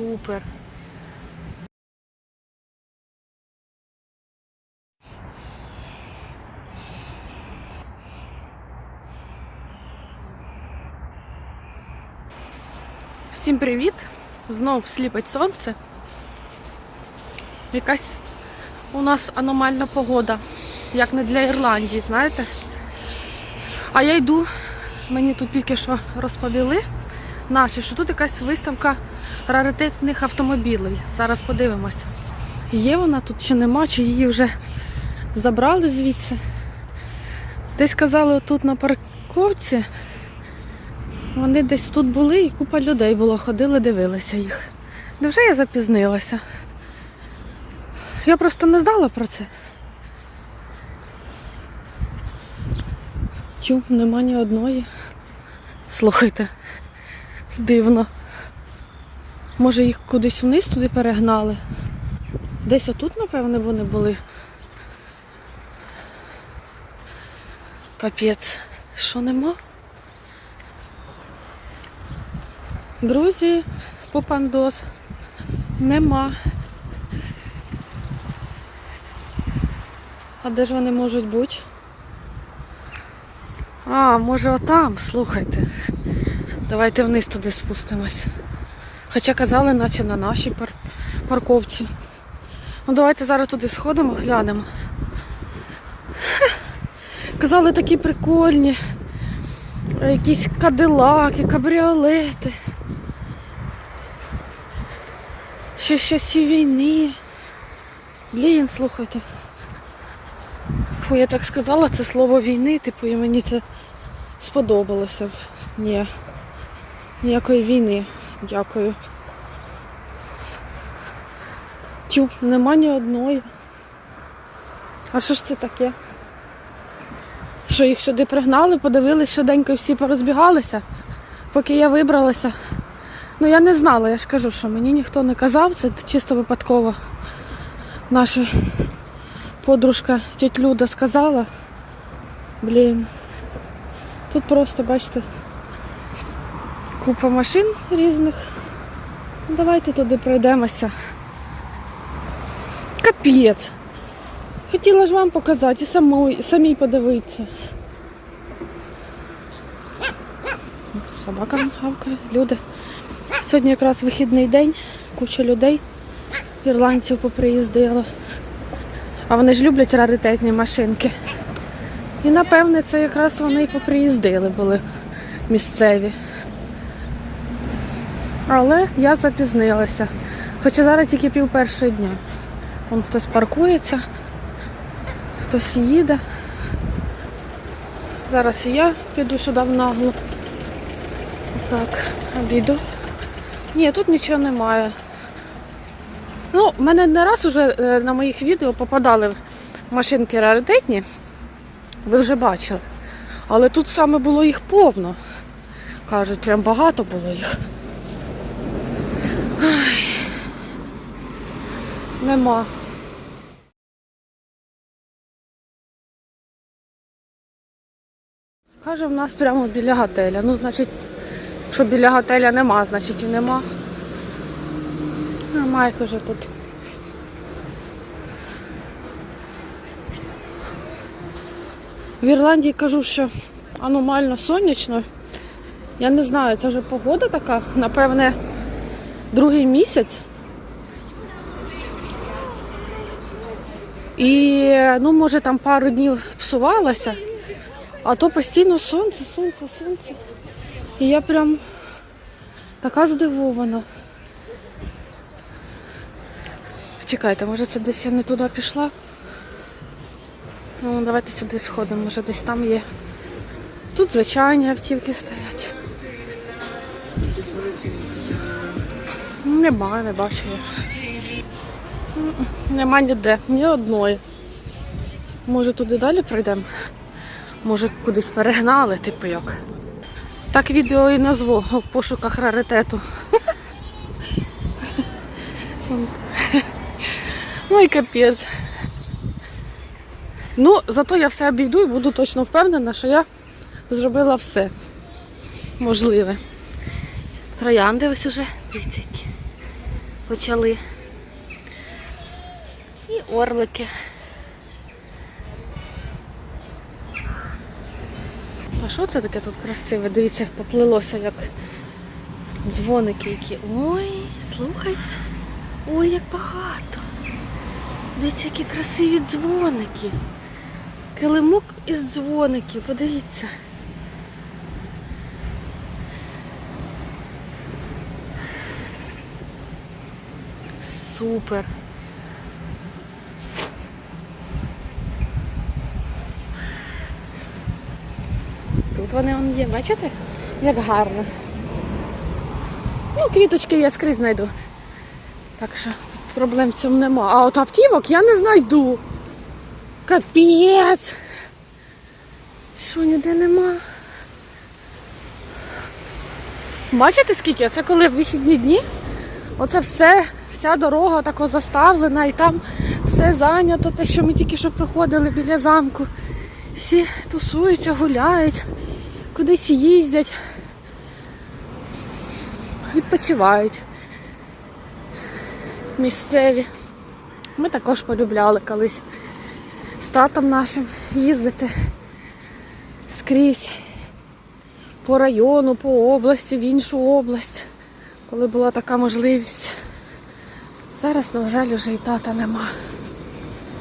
супер. Всім привіт! Знов сліпить сонце. Якась у нас аномальна погода, як не для Ірландії, знаєте? А я йду, мені тут тільки що розповіли наші, що тут якась виставка раритетних автомобілей. Зараз подивимося. Є вона тут чи нема, чи її вже забрали звідси. Десь казали, тут на парковці. Вони десь тут були і купа людей було, ходили, дивилися їх. Невже я запізнилася? Я просто не знала про це. Чу, нема ні одної. Слухайте, дивно. Може їх кудись вниз туди перегнали? Десь отут, напевне, вони були. Капець. Що нема? Друзі, попандос. Нема. А де ж вони можуть бути? А, може отам, слухайте. Давайте вниз туди спустимось. Хоча казали, наче на нашій пар- парковці. Ну давайте зараз туди сходимо, глянемо. Хе. Казали такі прикольні. Якісь кадилаки, кабріолети. Ще з війни. Блін, слухайте. Фу, я так сказала це слово війни, типу, і мені це сподобалося. Ні. Ніякої війни. Дякую. Тю, нема ні одної. А що ж це таке? Що їх сюди пригнали, подивилися, швиденько всі порозбігалися, поки я вибралася. Ну я не знала, я ж кажу, що мені ніхто не казав, це чисто випадково. Наша подружка тіть Люда сказала. Блін. Тут просто, бачите, купа машин різних. Ну, Давайте туди пройдемося. Капець. Хотіла ж вам показати і самої, самій подивитися. Собака гавкає, люди. Сьогодні якраз вихідний день, куча людей, ірландців поприїздило. А вони ж люблять раритетні машинки. І напевне це якраз вони і поприїздили були місцеві. Але я запізнилася. Хоча зараз тільки пів першого дня. Вон хтось паркується, хтось їде. Зараз і я піду сюди в наглу. Так, обіду. Ні, тут нічого немає. Ну, в мене не раз уже е, на моїх відео попадали машинки раритетні. Ви вже бачили. Але тут саме було їх повно. Кажуть, прям багато було їх. Нема. Каже, в нас прямо біля готеля. Ну, значить, якщо біля готеля нема, значить і нема. Нема їх тут. В Ірландії кажу, що аномально сонячно. Я не знаю, це вже погода така, напевне, другий місяць. І ну, може там пару днів псувалася, а то постійно сонце, сонце, сонце. І я прям така здивована. Чекайте, може це десь я не туди пішла? Ну, давайте сюди сходимо, може десь там є. Тут звичайні автівки стоять. Нема, не бачу я. Нема ніде, ні одної. Може туди далі прийдемо? Може кудись перегнали, типу як. Так відео і назву в пошуках раритету. Ну і капець. Ну, зато я все обійду і буду точно впевнена, що я зробила все можливе. Троянди ось уже. Дивіться. почали. Орлики. А що це таке тут красиве? Дивіться, поплилося як дзвоники які. Ой, слухай. Ой, як багато. Дивіться, які красиві дзвоники. Килимок із дзвоників, подивіться. Супер. Тут вони он є, бачите? Як гарно. Ну, квіточки я скрізь знайду. Так що проблем в цьому нема. А от автівок я не знайду. Капець. Що ніде нема? Бачите скільки? Це коли в вихідні дні? Оце все, вся дорога тако заставлена і там все зайнято, те, що ми тільки що проходили біля замку. Всі тусуються, гуляють, кудись їздять, відпочивають. Місцеві. Ми також полюбляли колись з татом нашим їздити скрізь по району, по області, в іншу область, коли була така можливість. Зараз, на жаль, вже і тата нема.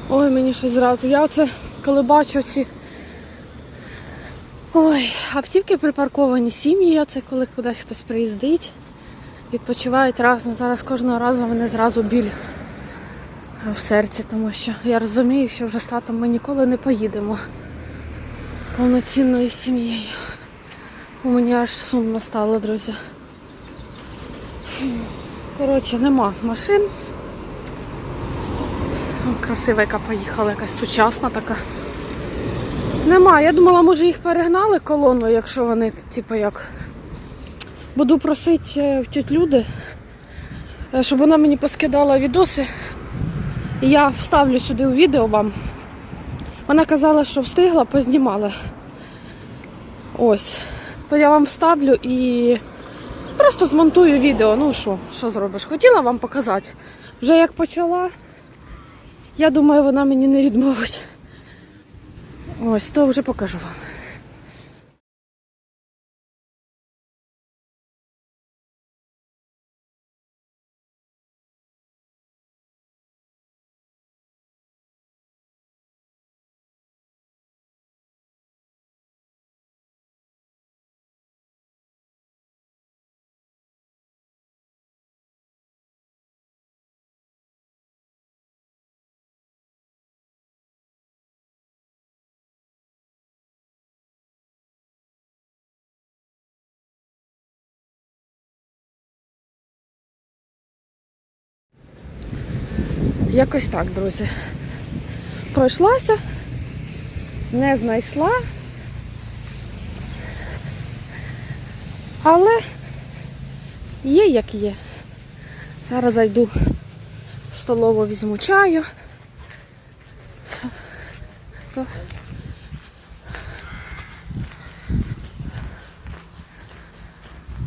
Ой, мені щось зразу. Я оце, коли бачу ці Ой, автівки припарковані, сім'ї, це коли кудись хтось приїздить, відпочивають разом. Зараз кожного разу мене зразу біль в серці, тому що я розумію, що вже з татом ми ніколи не поїдемо повноцінною сім'єю. Бо мені аж сумно стало, друзі. Коротше, нема машин. Красива, яка поїхала, якась сучасна така. Нема. Я думала, може їх перегнали колоною, якщо вони, типу, як. Буду просити в тють люди, е, щоб вона мені поскидала відоси. І я вставлю сюди у відео вам. Вона казала, що встигла, познімала. Ось. То я вам вставлю і просто змонтую відео. Ну що, що зробиш? Хотіла вам показати. Вже як почала, я думаю, вона мені не відмовить. Ось, то вже покажу вам. Якось так, друзі. Пройшлася, не знайшла. Але є як є. Зараз зайду в столову, візьму чаю.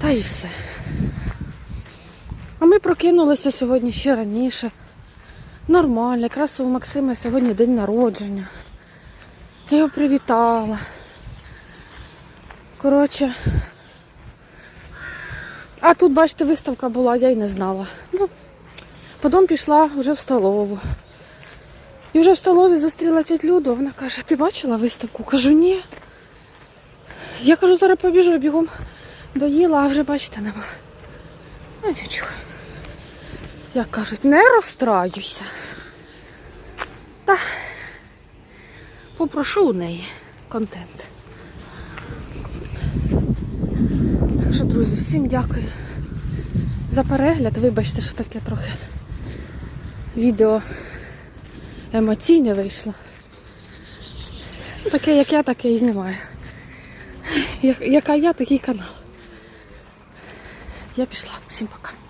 Та і все. А ми прокинулися сьогодні ще раніше. Нормально, якраз у Максима сьогодні день народження. Я його привітала. Коротше. А тут, бачите, виставка була, я й не знала. Ну, потім пішла вже в столову. І вже в столові зустріла тіть Люду, вона каже, ти бачила виставку? Кажу, ні. Я кажу, зараз побіжу, бігом доїла, а вже бачите, нема. Ну нічого. Як кажуть, не розстраюся. Та попрошу у неї контент. Так що, друзі, всім дякую за перегляд. Вибачте, що таке трохи відео емоційне вийшло. Ну, Таке, як я, таке і знімаю. Яка я, такий канал. Я пішла. Всім пока.